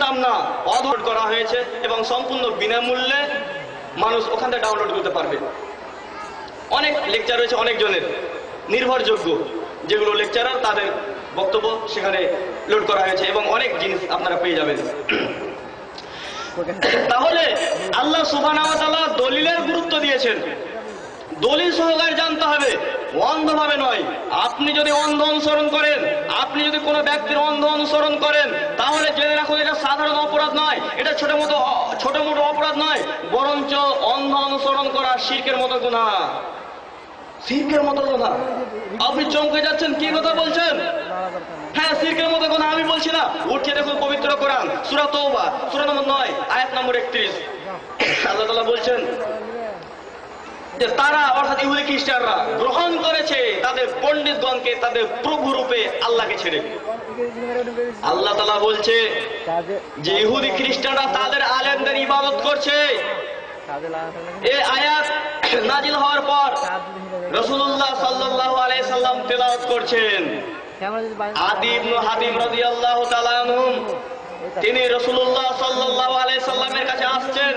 জানতাম না অধট করা হয়েছে এবং সম্পূর্ণ বিনামূল্যে মানুষ ওখান থেকে ডাউনলোড করতে পারবে। অনেক লেকচার রয়েছে অনেকজনের নির্ভরযোগ্য যেগুলো লেকচারার তাদের বক্তব্য সেখানে লোড করা হয়েছে এবং অনেক জিনিস আপনারা পেয়ে যাবেন। তাহলে আল্লাহ সুবহানাহু দলিলের গুরুত্ব দিয়েছেন। দলিল সহকারে জানতে হবে। অন্ধভাবে নয়। আপনি যদি অন্ধ অনুসরণ করেন, আপনি যদি কোনো ব্যক্তির অন্ধ অনুসরণ করেন, তাহলে জেনে রাখুন এটা সাধারণ অপরাধ নয়। এটা ছোট মতো ছোট মোটো অপরাধ নয়। বরঞ্চ অন্ধ অনুসরণ করা শির্কের মতো গুণা শির্কের মতো কথা আপনি চমকে যাচ্ছেন, কি কথা বলছেন? হ্যাঁ শির্কের মতো কথা আমি বলছি না। উঠছে দেখুন পবিত্র কোরআন, সূরা তওবা, সূরা নম্বর 9 আয়াত নম্বর 31 আল্লাহ বলছেন যে তারা, অর্থাৎ ইহুদি খ্রিস্টানরা, গ্রহণ করেছে তাদের পণ্ডিতগণকে তাদের প্রভু রূপে আল্লাহকে ছেড়ে আল্লাহ তালা বলছে যে ইহুদি খ্রিস্টানরা তাদের আলেমদের ইবাদত করছে। এই আয়াত নাজিল হওয়ার পর রসুল্লাহ সাল্লাল্লাহু আলাইহি সাল্লাম তেলাওয়াত করছেন। আদি ইবনে হাতিম রাদিয়াল্লাহু তাআলা আনহুম, তিনি রসুল্লাহ সাল্লাল্লাহু আলাইহি সাল্লামের কাছে আসছেন।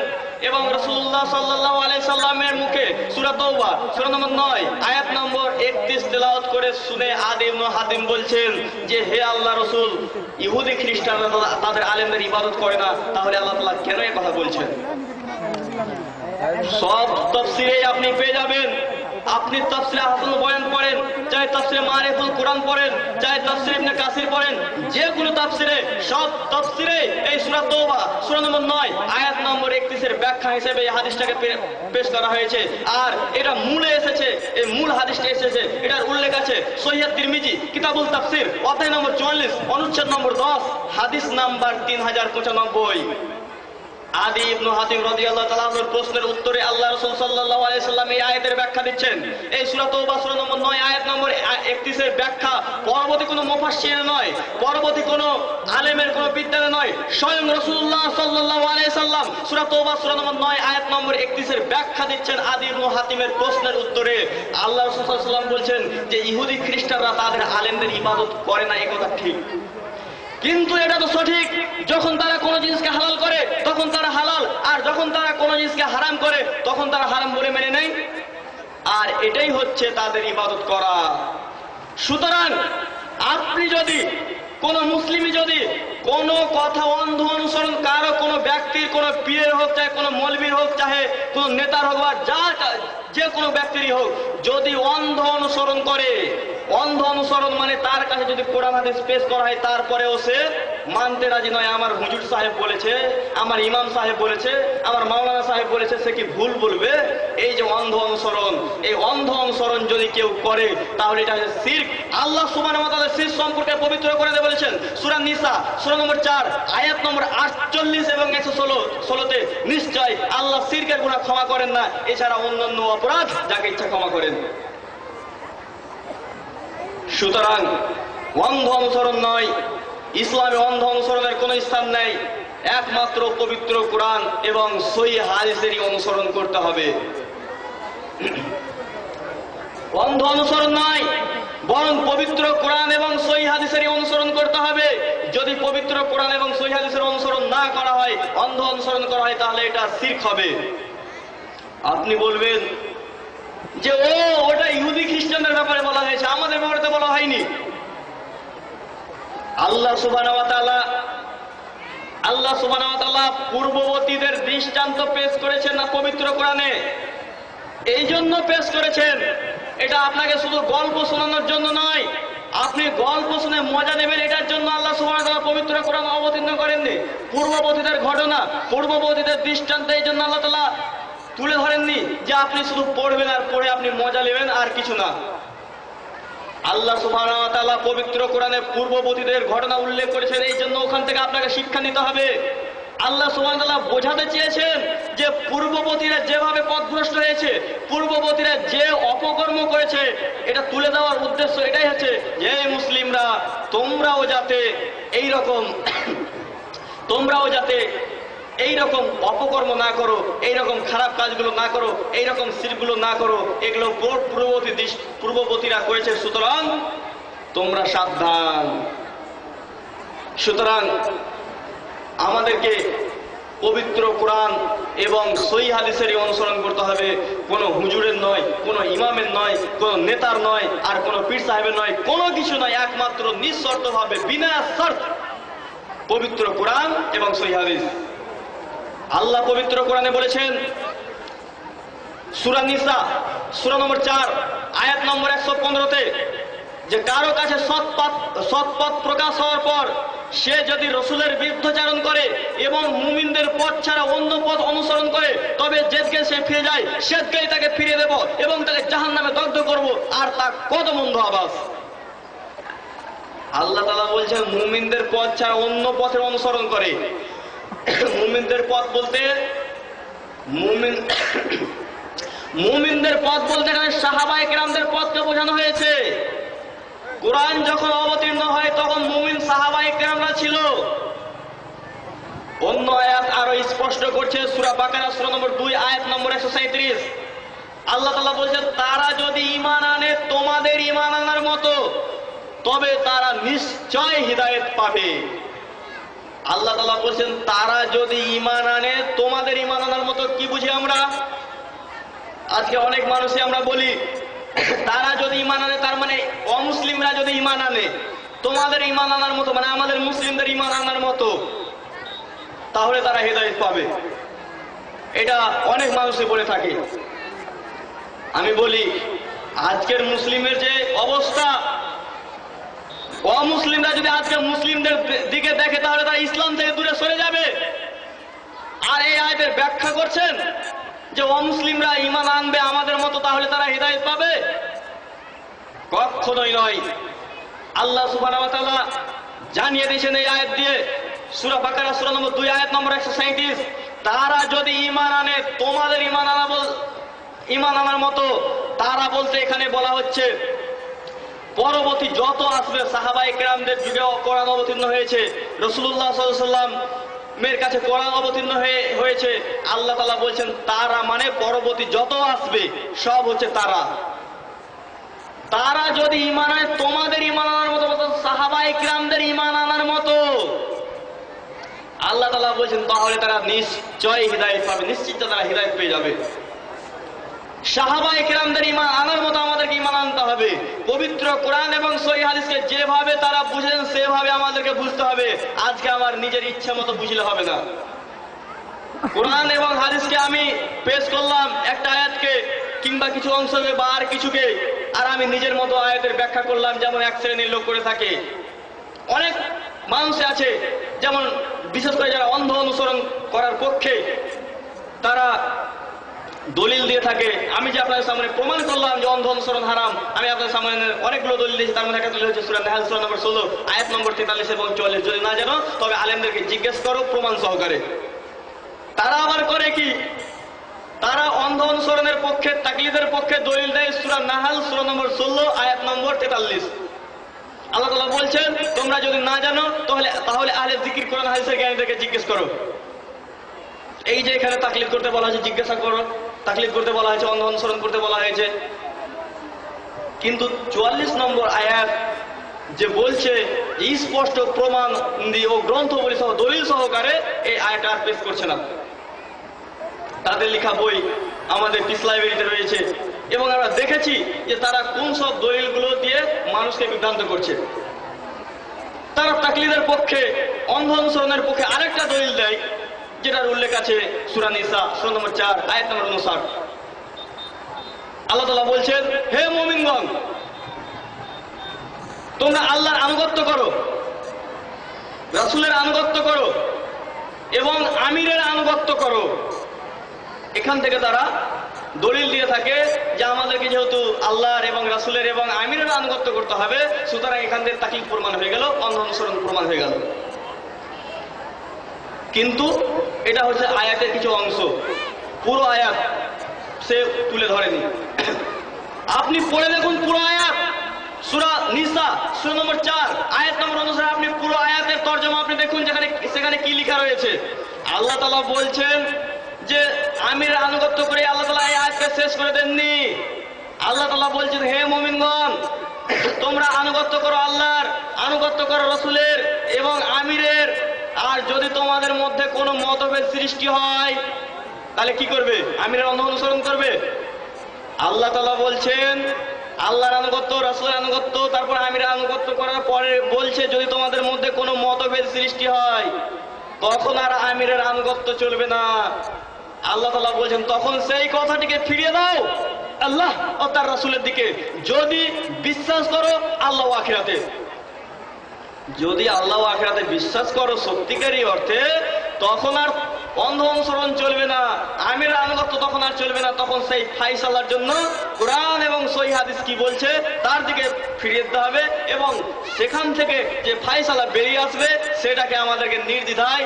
এবং রসুল্লাহ সাল্লাহ আলাইসাল্লামের মুখে সুরাত তওবা, সূরা নম্বর নয়, আয়াত নম্বর 31 তেলাওয়াত করে শুনে আদিম হাদিম বলছেন যে, হে আল্লাহ রসুল, ইহুদি খ্রিস্টানরা তাদের আলেমদের ইবাদত করে না, তাহলে আল্লাহ তাল্লাহ কেন এই কথা বলছেন? সব তফসিরে আপনি পেয়ে যাবেন। আপনি তফসিরে হাসান বয়ান পড়েন, চাই তফসিরে মারিফুল কোরআন পড়েন, চাই তফসিরে ইবনে কাসির পড়েন যে কোনো তফসিরে, সব তফসিরে এই সূরা তওবা, সূরা নম্বর 9 আয়াত নম্বর 31 এর ব্যাখ্যা হিসেবে এই হাদিসটাকে পেশ করা হয়েছে। আর এটা মূলে এসেছে, এই মূল হাদিসটা এসেছে, এটার উল্লেখ আছে সহিহ তিরমিজি, কিতাবুল তাফসির, অধ্যায় নম্বর 44 অনুচ্ছেদ নম্বর 10 হাদিস নাম্বার 3095 আদি ইবনু হাতিম রাদিয়াল্লাহু তাআলা আনহুর প্রশ্নের উত্তরে আল্লাহ রাসূল সাল্লাল্লাহু আলাইহি সাল্লাম এই আয়াতের ব্যাখ্যা দিচ্ছেন। এই সূরা সূরা নম্বর 9 আয়াত নম্বর 31 এর ব্যাখ্যা পরবর্তী কোনো মুফাসসির নয়, পরবর্তী কোনো আলেমের কোনো নয়, স্বয়ং রাসূলুল্লাহ সাল্লাল্লাহু আলাইহি সাল্লাম সূরা সূরা নম্বর 9 আয়াত নম্বর 31 এর ব্যাখ্যা দিচ্ছেন আদি ইবনু হাতিমের প্রশ্নের উত্তরে। আল্লাহ রাসূল সাল্লাল্লাহু আলাইহি সাল্লাম বলছেন যে ইহুদি খ্রিস্টানরা তাদের আলেমদের ইবাদত করে না এই কথা ঠিক। কিন্তু এটা তো সঠিক। যখন তারা কোনো জিনিসকে হালাল করে, তখন তারা হালাল। আর যখন তারা কোনো জিনিসকে হারাম করে, তখন তারা হারাম বলে মেনে নেয়। আর এটাই হচ্ছে তাদের ইবাদত করা। সুতরাং আপনি যদি কোন মুসলিমই যদি কোনো কথা অন্ধ অনুসরণ, কারও কোনো ব্যক্তির কোনো পীরের হোক চাহে, কোনো মলবির হোক চাহে, কোনো নেতার হোক বা যার যে কোনো ব্যক্তিরই হোক, যদি অন্ধ অনুসরণ করে, অন্ধ অনুসরণ মানে তার কাছে যদি কোরআন হাদিস পেশ করা হয়, তারপরেও সে মানতে রাজি নয়। আমার হুজুর সাহেব বলেছে, আমার ইমাম সাহেব বলেছে, আমার মাওলানা সাহেব বলেছে, সে কি ভুল বলবে? এই যে অন্ধ অনুসরণ, এই অন্ধ অনুসরণ যদি কেউ করে, তাহলে এটা হচ্ছে শিরক। আল্লাহ ওয়া তাআলা শিরক সম্পর্কে পবিত্র করে দিয়ে বলেছেন, সূরা নিসা, সুরা নম্বর 4 আয়াত নম্বর 48 এবং 116 ষোলোতে নিশ্চয় আল্লাহ শিরকের গুনাহ ক্ষমা করেন না, এছাড়া অন্যান্য অপরাধ যাকে ইচ্ছা ক্ষমা করেন। সুতরাং অন্ধ অনুসরণ নয়, ইসলামে অন্ধ অনুসরণের কোনো স্থান নেই, একমাত্র পবিত্র কোরআন এবং সই হাদিসেরই অনুসরণ করতে হবে। অন্ধ অনুসরণ নয় বরং পবিত্র কোরআন এবং সই হাদিসেরই অনুসরণ করতে হবে। যদি পবিত্র কোরআন এবং সই হাদিসের অনুসরণ না করা হয়, অন্ধ অনুসরণ করা হয়, তাহলে এটা শিরক হবে। আপনি বলবেন যে, ও, ওটা ইহুদি খ্রিস্টানদের ব্যাপারে বলা হয়েছে, আমাদের ব্যাপারে তো বলা হয়নি। আল্লাহ ওয়া আল্লাহ তাআলা পূর্ববর্তীদের দৃষ্টান্ত পেশ করেছেন না পবিত্র কোরআনে? এই জন্য পেশ করেছেন। এটা আপনাকে শুধু গল্প শোনানোর জন্য নয়। আপনি গল্প শুনে মজা নেবেন, এটার জন্য আল্লাহ তাআলা পবিত্র কোরআন অবতীর্ণ করেননি। পূর্ববর্তীদের ঘটনা, পূর্ববর্তীদের দৃষ্টান্ত, এই জন্য আল্লাহ তাআলা তুলে ধরেননি যে আপনি শুধু পড়বেন আর পড়ে আপনি মজা নেবেন আর কিছু না। আল্লাহ ওয়া পবিত্র কোরআনে পূর্ববর্তীদের ঘটনা উল্লেখ করেছেন, এই জন্য ওখান থেকে আপনাকে শিক্ষা নিতে হবে। আল্লাহ ওয়া বোঝাতে চেয়েছেন যে পূর্ববর্তীরা যেভাবে পথভ্রষ্ট হয়েছে, পূর্ববর্তীরা যে অপকর্ম করেছে, এটা তুলে দেওয়ার উদ্দেশ্য এটাই হচ্ছে যে মুসলিমরা, তোমরাও যাতে এই রকম তোমরাও যাতে এই রকম অপকর্ম না করো এই রকম খারাপ কাজগুলো না করো এই রকম সিরগুলো না করো, এগুলো পূর্ব- পূর্ববর্তী পূর্ববর্তীরা করেছে, সুতরাং তোমরা সাবধান। সুতরাং আমাদেরকে পবিত্র কোরআন এবং সই হাদিসেরই অনুসরণ করতে হবে। কোনো হুজুরের নয়, কোনো ইমামের নয়, কোনো নেতার নয়, আর কোনো পীর সাহেবের নয়। কোনো কিছু নয়, একমাত্র নিঃশর্তভাবে, বিনা শর্ত পবিত্র কোরআন এবং সই হাদিস। আল্লাহ পবিত্র কোরআনে বলেছেন, সুরা নিসা, সুরা নম্বর চার, আয়াত নম্বর একশো পনেরোতে, যে কারও কাছে সৎপথ সৎপথ প্রকাশ হওয়ার পর সে যদি রসুলের বিরুদ্ধাচারণ করে এবং মুমিনদের পথ ছাড়া অন্য পথ অনুসরণ করে, তবে যেদিকে সে ফিরে যায়, সেদিকেই তাকে ফিরিয়ে দেব এবং তাকে জাহান নামে দগ্ধ করব। আর তা কত মন্দ আবাস। আল্লাহ তালা বলছেন, মুমিনদের পথ ছাড়া অন্য পথের অনুসরণ করে। মুমিনদের পথ বলতে, মুমিন, মুমিনদের পথ বলতে এখানে সাহাবাই কেরামদের পথকে বোঝানো হয়েছে। কোরআন যখন অবতীর্ণ হয়, তখন মুমিন সাহাবাই কেরামরা ছিল। অন্য আয়াত আরও স্পষ্ট করছে, সুরা বাকারা, সুরা নম্বর দুই, আয়াত নম্বর একশো সাঁত্রিশ আল্লাহ তালা বলছে তারা যদি ইমান আনে, তোমাদের ইমান আনার মতো, তবে তারা নিশ্চয় হৃদায়ত পাবে। আল্লাহ তালা বলছেন, তারা যদি ইমান আনে, তোমাদের ইমান আনার মতো কি বুঝি আমরা? আজকে অনেক মানুষই আমরা বলি তারা যদি ইমান আনে, তার মানে অমুসলিমরা যদি ইমান আনে, তোমাদের ইমান আনার মতো মানে আমাদের মুসলিমদের ইমান আনার মতো, তাহলে তারা হৃদায়ত পাবে। এটা অনেক মানুষই বলে থাকে। আমি বলি, আজকের মুসলিমের যে অবস্থা, অমুসলিমরা যদি আজকে মুসলিমদের দিকে দেখে, তাহলে তারা ইসলাম থেকে দূরে সরে যাবে। আর এই আয়তের ব্যাখ্যা করছেন যে অমুসলিমরা ইমান আনবে আমাদের মতো, তাহলে তারা হৃদায়ত পাবে? কখনোই নয়। আল্লাহ সুবাহ জানিয়ে দিয়েছেন এই আয়াত দিয়ে। সুরা বাকারা, সুরা নম্বর দুই, আয়াত নম্বর একশো সাঁত্রিশ তারা যদি ইমান আনে, তোমাদের ইমান আনা বল ইমান আনার মতো, তারা বলতে এখানে বলা হচ্ছে, পরবর্তী যত আসবে সাহাবাই কেরামদের যুগে কোরআন অবতীর্ণ হয়েছে। রসুল্লাহ সাল্লাম মেয়ের কাছে কোরআন অবতীর্ণ হয়ে হয়েছে। আল্লাহ তালা বলছেন, তারা মানে পরবর্তী যত আসবে, সব হচ্ছে তারা। তারা যদি ইমান আনে, তোমাদের ইমান আনার মতো সাহাবা সাহাবাই ক্রামদের ইমান আনার মতো। আল্লাহ তালা বলছেন, তাহলে তারা নিশ্চয় হৃদায়ত পাবে, নিশ্চিত তারা হৃদায়ত পেয়ে যাবে। সাহাবাই কিরামদের ইমান আনার মতো আমাদেরকে ইমান আনতে হবে। পবিত্র কোরআন এবং সহি হাদিসকে যেভাবে তারা বুঝেন সেভাবে আমাদেরকে বুঝতে হবে। আজকে আমার নিজের ইচ্ছা মতো বুঝলে হবে না। কোরআন এবং হাদিসকে আমি পেশ করলাম একটা আয়াতকে কিংবা কিছু অংশকে বা আর কিছুকে, আর আমি নিজের মতো আয়াতের ব্যাখ্যা করলাম, যেমন এক শ্রেণির লোক করে থাকে। অনেক মানুষ আছে, যেমন বিশেষ করে যারা অন্ধ অনুসরণ করার পক্ষে, তারা দলিল দিয়ে থাকে, আমি যে আপনাদের সামনে প্রমাণ করলাম যে অন্ধ অনুসরণ হারাম, আমি আপনাদের সামনে অনেকগুলো দলিল দিয়েছি, তার মধ্যে একটা দলিল হচ্ছে সুরা নেহাল, সুরা নম্বর ষোলো, আয়াত নম্বর তেতাল্লিশ এবং চল্লিশ যদি না জানো, তবে আলেমদেরকে জিজ্ঞেস করো প্রমাণ সহকারে। তারা আবার করে কি? তারা অন্ধ অনুসরণের পক্ষে, তাকলিদের পক্ষে দলিল দেয় সুরা নাহাল, সুরা নম্বর ষোলো, আয়াত নম্বর তেতাল্লিশ। আল্লাহ তালা বলছেন, তোমরা যদি না জানো, তাহলে তাহলে আহলে জিকির কোরআন হাদিসের জ্ঞানীদেরকে জিজ্ঞেস করো। এই যে এখানে তাকলিদ করতে বলা হয়েছে, জিজ্ঞাসা করো। তাকলিদ করতে বলা হয়েছে অন্ধ অনুসরণ করতে বলা হয়েছে। কিন্তু চুয়াল্লিশ নম্বর আয়াত যে বলছে, স্পষ্ট প্রমাণ দিয়ে ও গ্রন্থবলী সহ দলিল সহকারে এই আয়াত আর পেশ করছে না। তাদের লেখা বই আমাদের পিস লাইব্রেরিতে রয়েছে। এবং আমরা দেখেছি যে তারা কোন সব দলিলগুলো দিয়ে মানুষকে বিভ্রান্ত করছে। তারা তাকলিদের পক্ষে, অন্ধ অনুসরণের পক্ষে আরেকটা দলিল দেয় যেটার উল্লেখ আছে সুরান ইসা সুরা নম্বর চার, আয়াত নম্বর উনষাট। আল্লাহ তালা বলছেন, হে মোমিনগণ, তোমরা আল্লাহর আনুগত্য করো, রাসুলের আনুগত্য করো, এবং আমিরের আনুগত্য করো। এখান থেকে তারা দলিল দিয়ে থাকে যে আমাদেরকে যেহেতু আল্লাহর এবং রাসুলের এবং আমিরের আনুগত্য করতে হবে, সুতরাং এখান থেকে তাকলিফ প্রমাণ হয়ে গেল অন্ধ অনুসরণ প্রমাণ হয়ে গেল। কিন্তু এটা হচ্ছে আয়াতের কিছু অংশ। পুরো আয়াত সে তুলে ধরেনি। আপনি পড়ে দেখুন পুরো আয়াত। সুরা নিসা, সুরা নম্বর চার, আয়াত নম্বর অনুসারে আপনি পুরো আয়াতের তর্জমা আপনি দেখুন যেখানে সেখানে কি লেখা রয়েছে। আল্লাহ তালা বলছেন যে, আমির আনুগত্য করে আল্লাহ তালা এই আয়াতকে শেষ করে দেননি। আল্লাহ তালা বলছেন, হে মোমিনগণ, তোমরা আনুগত্য করো আল্লাহর, আনুগত্য করো রসুলের এবং আমিরের আর যদি তোমাদের মধ্যে কোনো মতভেদ সৃষ্টি হয়, তাহলে কি করবে? আমিরের অন্ধ অনুসরণ করবে? আল্লাহ তালা বলছেন, আল্লাহর আনুগত্য, রাসুলের আনুগত্য, তারপর আমির আনুগত্য করার পরে বলছে, যদি তোমাদের মধ্যে কোনো মতভেদ সৃষ্টি হয়, তখন আর আমিরের আনুগত্য চলবে না। আল্লাহ তালা বলছেন, তখন সেই কথাটিকে ফিরিয়ে দাও, আল্লাহ ও তার রাসুলের দিকে। যদি বিশ্বাস করো, আল্লাহ আখিরাতে। যদি আল্লাহ আখেরাতে বিশ্বাস করো সত্যিকারই অর্থে, তখন আর অন্ধ অনুসরণ চলবে না, আমির আনুগত্য তখন আর চলবে না, তখন সেই ফাইসালার জন্য কোরআন এবং সই হাদিস কি বলছে, তার দিকে ফিরিয়ে দিতে হবে এবং সেখান থেকে যে ফাইসালা বেরিয়ে আসবে, সেটাকে আমাদেরকে নির্দ্বিধায়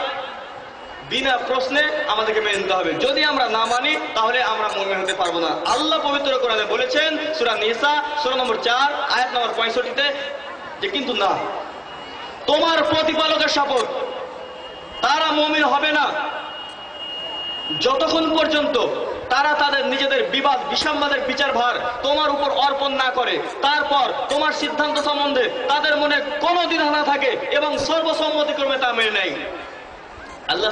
বিনা প্রশ্নে আমাদেরকে মেনে নিতে হবে। যদি আমরা না মানি, তাহলে আমরা মনে হতে পারব না। আল্লাহ পবিত্র কোরআনে বলেছেন, সূরা নিসা, সূরা নম্বর চার, আয়াত নম্বর পঁয়ষট্টিতে যে, কিন্তু না তোমার প্রতিপালকের শপথ তারা মমিন হবে না। যতক্ষণ পর্যন্ত তারা তাদের নিজেদের বিবাদ, বিসম্বাদের বিচার ভার তোমার উপর অর্পণ না করে, তারপর তোমার সিদ্ধান্ত সম্বন্ধে তাদের মনে কোনো দ্বিধা না থাকে এবং সর্বসম্মতিক্রমে তা মেনে নেয়। আল্লাহ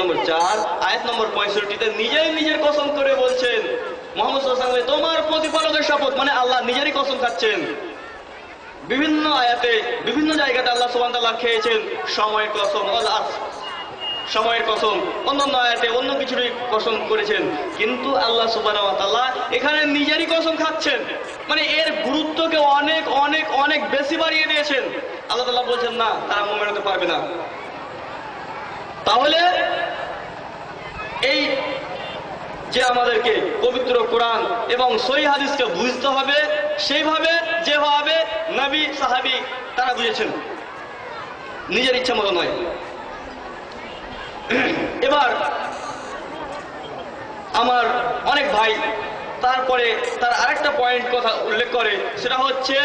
নম্বর 4 আয়াত নম্বর 65 তে নিজেই নিজের কসম করে বলছেন, মুহাম্মদ তোমার প্রতিপালকের শপথ মানে আল্লাহ নিজেরই কসম খাচ্ছেন। বিভিন্ন আয়াতে বিভিন্ন জায়গাতে আল্লাহ সুবান তাআলা খেয়েছেন সময়ের কসম আসর সময়ের কসম। অন্যান্য আয়াতে অন্য কিছুরই কসম করেছেন। কিন্তু আল্লাহ ওয়া এখানে নিজেরই কসম খাচ্ছেন। মানে এর গুরুত্বকে অনেক অনেক অনেক বেশি বাড়িয়ে দিয়েছেন। আল্লাহ তাআলা বলছেন, না, তারা মুমিন হতে পারবে না। তাহলে এই যে আমাদেরকে পবিত্র কোরআন এবং সই হাদিসকে বুঝতে হবে, সেইভাবে যেভাবে নবী, সাহাবি তারা বুঝেছেন। নিজের ইচ্ছা মতো নয়। এবার আমার অনেক ভাই তারপরে তার আরেকটা পয়েন্ট কথা উল্লেখ করে, সেটা হচ্ছে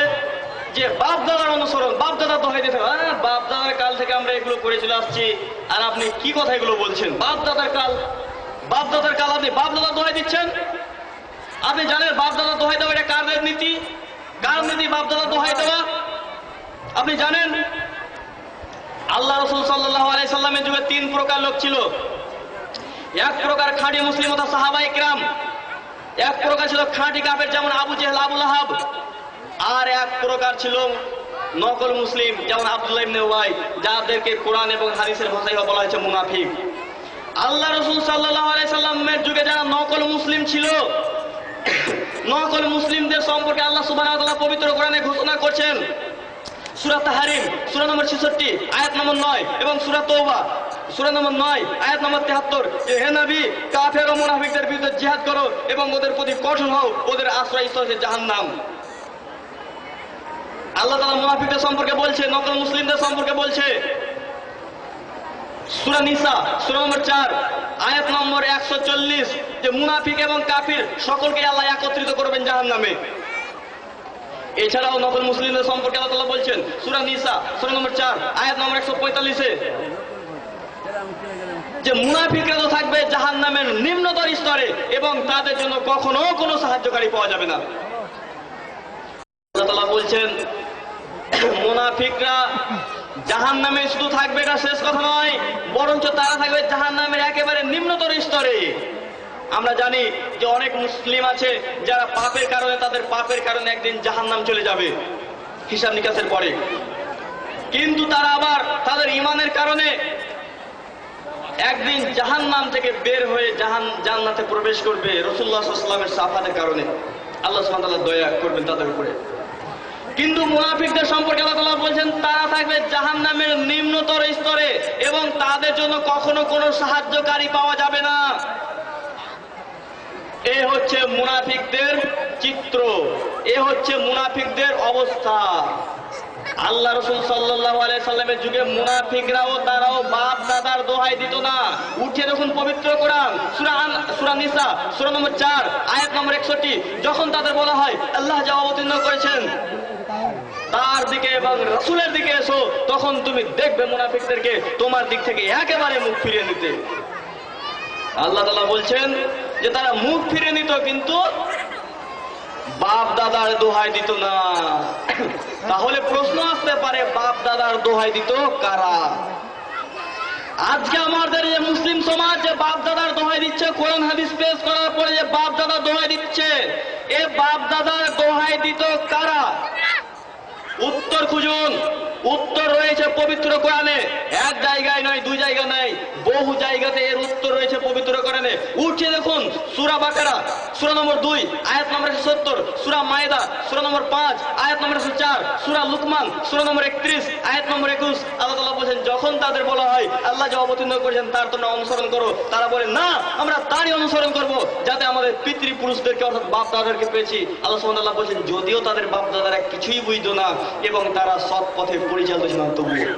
যে বাপ দাদার অনুসরণ বাপ দাদা দোহাই দিতে বাপ দাদার কাল থেকে আমরা এগুলো করে চলে আসছি, আর আপনি কি কথা এগুলো বলছেন? বাপ দাদার কাল বাপ দাদার কাল আপনি বাপ দাদা দোহাই দিচ্ছেন? আপনি জানেন বাপ দাদা দোহাই দেওয়া এটা কার নীতি? কার নীতি বাপ দাদা দোহাই দেওয়া? আপনি জানেন? আল্লাহ রসুল সাল্লাহ আলাইসাল্লামের যুগে তিন প্রকার লোক ছিল। এক প্রকার খাঁটি মুসলিম তথা সাহাবাই কিরাম এক প্রকার ছিল খাঁটি কাফের যেমন আবু জেহেল আবুল আহাব আর এক প্রকার ছিল নকল মুসলিম যেমন আব্দুল্লাহ ইবনে ওয়াই যাদেরকে কোরআন এবং হাদিসের ভাষায় বলা হয়েছে মুনাফিক। আল্লাহ রসুল সাল্লাহ আলাইসাল্লামের যুগে যারা নকল মুসলিম ছিল, নকল মুসলিমদের সম্পর্কে আল্লাহ সুবাহ পবিত্র কোরআনে ঘোষণা করছেন। সুরা তাহারিম, সুরা নম্বর ছেষট্টি, আয়াত নম্বর নয় এবং সুরা তৌবা সুরা নম্বর নয়, আয়াত নম্বর তেহাত্তর। যে হে নবী, কাফের ও মুনাফিকদের বিরুদ্ধে জিহাদ করো এবং ওদের প্রতি কঠোর হও, ওদের আশ্রয় স্থল হচ্ছে জাহান্নাম। আল্লাহ তালা মুনাফিকদের সম্পর্কে বলছে, নকল মুসলিমদের সম্পর্কে বলছে। সুরা নিসা, সুরা নম্বর চার, আয়াত নম্বর একশো চল্লিশ, যে মুনাফিক এবং কাফির সকলকে আল্লাহ একত্রিত করবেন জাহান নামে এছাড়াও নকল মুসলিমদের সম্পর্কে আল্লাহ বলছেন, সুরা নিসা, সুরা নম্বর চার, আয়াত নম্বর একশো পঁয়তাল্লিশে। যে মুনাফিকরা তো থাকবে জাহান নামের নিম্নতর স্তরে এবং তাদের জন্য কখনো কোনো সাহায্যকারী পাওয়া যাবে না। বলছেন, মুনাফিকরা জাহান নামে শুধু থাকবে এটা শেষ কথা নয়, বরঞ্চ তারা থাকবে জাহান নামের একেবারে নিম্নতর স্তরে। আমরা জানি যে অনেক মুসলিম আছে যারা পাপের কারণে, তাদের পাপের কারণে একদিন জাহান নাম চলে যাবে, হিসাব নিকাশের পরে। কিন্তু তারা আবার তাদের ইমানের কারণে একদিন জাহান নাম থেকে বের হয়ে জাহান জান্নাতে প্রবেশ করবে রসুল্লাহ সাফাতের কারণে। আল্লাহ সুবহানাহু দয়া করবেন তাদের উপরে। কিন্তু মুনাফিকদের সম্পর্কে আল্লাহ তাআলা বলছেন, তারা থাকবে জাহান নামের নিম্নতর স্তরে এবং তাদের জন্য কখনো কোনো সাহায্যকারী পাওয়া যাবে না। এ হচ্ছে মুনাফিকদের চিত্র, এ হচ্ছে মুনাফিকদের অবস্থা। আল্লাহ রসুল সাল্লাহ সাল্লামের যুগে মুনাফিকরাও তারাও বাপ দাদার দোহাই দিত না। উঠে যখন পবিত্র কোরআন, সুরা আন- সুরা নিসা, সুরা নম্বর চার, আয়াত নম্বর একষট্টি, যখন তাদের বলা হয়, আল্লাহ যা অবতীর্ণ করেছেন। তার দিকে এবং রসুলের দিকে এসো, তখন তুমি দেখবে মুনাফিকদেরকে তোমার দিক থেকে একেবারে মুখ ফিরিয়ে নিতে। আল্লাহ তালা বলছেন যে তারা মুখ ফিরে নিত, কিন্তু বাপ দাদার দোহাই দিত না। তাহলে প্রশ্ন আসতে পারে, বাপ দাদার দোহাই দিত কারা? আজকে আমাদের যে মুসলিম সমাজ যে বাপ দাদার দোহাই দিচ্ছে, কোরআন হাদিস পেশ করার পরে যে বাপ দাদার দোহাই দিচ্ছে, এ বাপ দাদার দোহাই দিত কারা? উত্তর খুঁজুন। উত্তর রয়েছে পবিত্র কোরআনে। এক জায়গায় নয়, দুই জায়গা নাই বহু জায়গাতে এর উত্তর রয়েছে পবিত্র কোরআনে। উঠছে দেখুন, সুরা বাকারা, সুরা নম্বর দুই, আয়াত নম্বর একশো সত্তর, সুরা মায়দা, সুরা নম্বর পাঁচ, আয়াত নম্বর একশো চার, সুরা লুকমান, সুরা নম্বর একত্রিশ, আয়াত নম্বর একুশ। আল্লাহ তালা বলছেন, যখন তাদের বলা হয়, আল্লাহ যে অবতীর্ণ করেছেন, তার তোমরা অনুসরণ করো। তারা বলে, না, আমরা তারই অনুসরণ করব, যাতে আমাদের পিতৃপুরুষদেরকে, অর্থাৎ বাপ দাদাদেরকে পেয়েছি। আল্লাহ সুবহানাহু বলছেন, যদিও তাদের বাপ দাদারা কিছুই বুঝতো না এবং তারা সৎ পথে পরিচালিত ছিলেন তবুও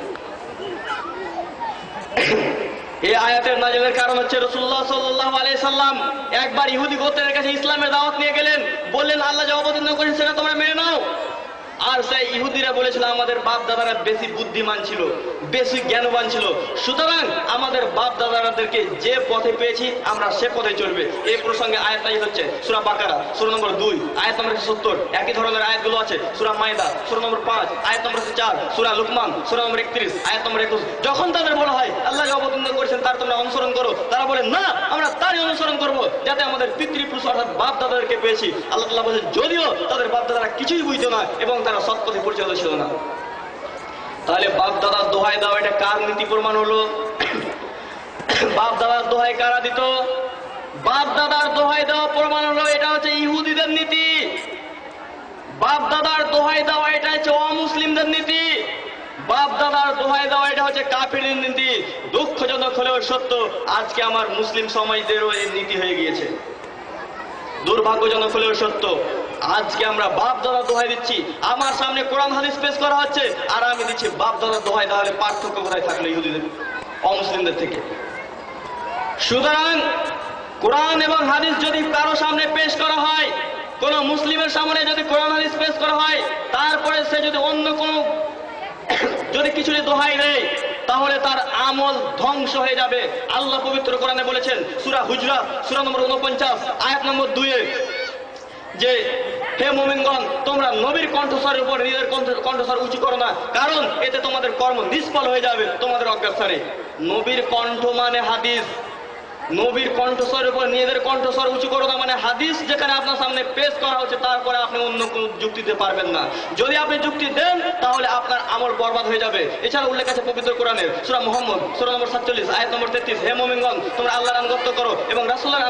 এই আয়াতের নাজেলের কারণ হচ্ছে রসুল্লাহ সাল্লাহ আলাই সাল্লাম একবার ইহুদি গোত্রের কাছে ইসলামের দাওয়াত নিয়ে গেলেন। বললেন, আল্লাহ যে অবতীর্ণ করেছেন সেটা তোমরা মেনে নাও। আর সেই ইহুদিরা বলেছিল, আমাদের বাপ দাদারা বেশি বুদ্ধিমান ছিল, বেশি জ্ঞানবান ছিল। সুতরাং আমাদের বাপ দাদাদেরকে যে পথে পেয়েছি, আমরা সে পথে চলবে। এই প্রসঙ্গে আয়াত হচ্ছে? সুরা বাকারা, সুরা নম্বর দুই, আয়াত নম্বর সত্তর। একই ধরনের আয়াতগুলো আছে, সুরা মায়দা, সুরা নম্বর পাঁচ, আয়াত নম্বর চার, সুরা লুকমান, সুরা নম্বর একত্রিশ, আয়াত নম্বর একুশ। যখন তাদের বলা হয় আল্লাহ অবতীর্ণ করেছেন, তার তোমরা অনুসরণ করো, তারা বলে, না, আমরা তারই অনুসরণ করব, যাতে আমাদের পিতৃপুরুষ অর্থাৎ বাপ দাদাদেরকে পেয়েছি। আল্লাহ তাআলা বলছেন যদিও তাদের বাপ দাদারা কিছুই বুঝতো না এবং তারা সৎ পথে পরিচালিত ছিল না। তাহলে বাপ দাদার দোহাই দাও এটা কার নীতি প্রমাণ হলো? বাপ দাদার দোহাই কারা দিত? বাপ দাদার দোহাই দেওয়া প্রমাণ হলো, এটা হচ্ছে ইহুদিদের নীতি। বাপ দাদার দোহাই দেওয়া এটা হচ্ছে অমুসলিমদের নীতি। বাপ দাদার দোহাই দেওয়া এটা হচ্ছে কাফিরের নীতি। দুঃখজনক হলেও সত্য, আজকে আমার মুসলিম সমাজদেরও এই নীতি হয়ে গিয়েছে। দুর্ভাগ্যজনক হলেও সত্য। আজকে আমরা বাপ দাদা দোহাই দিচ্ছি। আমার সামনে কোরআন হাদিস পেশ করা হচ্ছে, আর আমি দিচ্ছি বাপ দাদা দোহাই, তাহলে পার্থক্য কোথায় থাকল ইহুদিদের, অমুসলিমদের থেকে? সুতরাং, কোরআন এবং হাদিস যদি কারও সামনে পেশ করা হয়, কোন মুসলিমের সামনে যদি কোরআন হাদিস পেশ করা হয়, তারপরে সে যদি অন্য কোনো যদি কিছু দোহাই দেয়, তাহলে তার আমল ধ্বংস হয়ে যাবে। আল্লাহ পবিত্র কোরআনে বলেছেন, সুরা হুজরা, সুরা নম্বর উনপঞ্চাশ আয়াত নম্বর দুয়ে যে, হে মোমিনগণ, তোমরা নবীর কণ্ঠস্বরের উপর নিজের কণ্ঠ- কণ্ঠস্বর উঁচু করো না, কারণ এতে তোমাদের কর্ম নিষ্ফল হয়ে যাবে তোমাদের অজ্ঞাতসারে নবীর কণ্ঠ মানে হাদিস। নবীর কণ্ঠস্বরের উপর নিজেদের কণ্ঠস্বর উঁচু করো না মানে হাদিস যেখানে আপনার সামনে পেশ করা হচ্ছে, তারপরে আপনি অন্য কোনো যুক্তি দিতে পারবেন না। যদি আপনি যুক্তি দেন, তাহলে আপনার আমল বরবাদ হয়ে যাবে। এছাড়া উল্লেখ আছে পবিত্র কোরআনের, সুরা মোহাম্মদ, সুরা নম্বর সাতচল্লিশ, আয়াত নম্বর তেত্রিশ। হে মোমিনগণ, তোমরা আল্লাহর আনুগত্য করো এবং রাসুল্লাহ